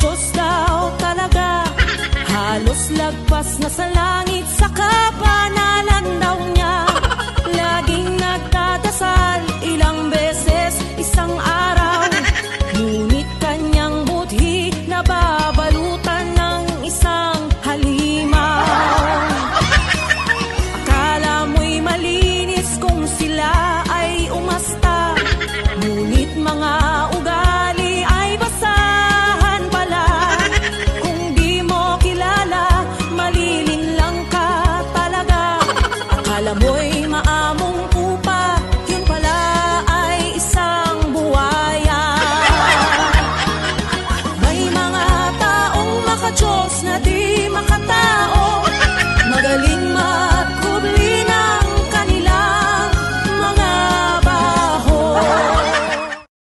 daw talaga? Halos lagpas na sa langit Sa kapanalan daw niya. Laging nagdadasal Ilang beses isang araw. Ngunit kanyang buthi Nababalutan ng isang halimaw. Akala mo'y malinis kung sila Akala mo'y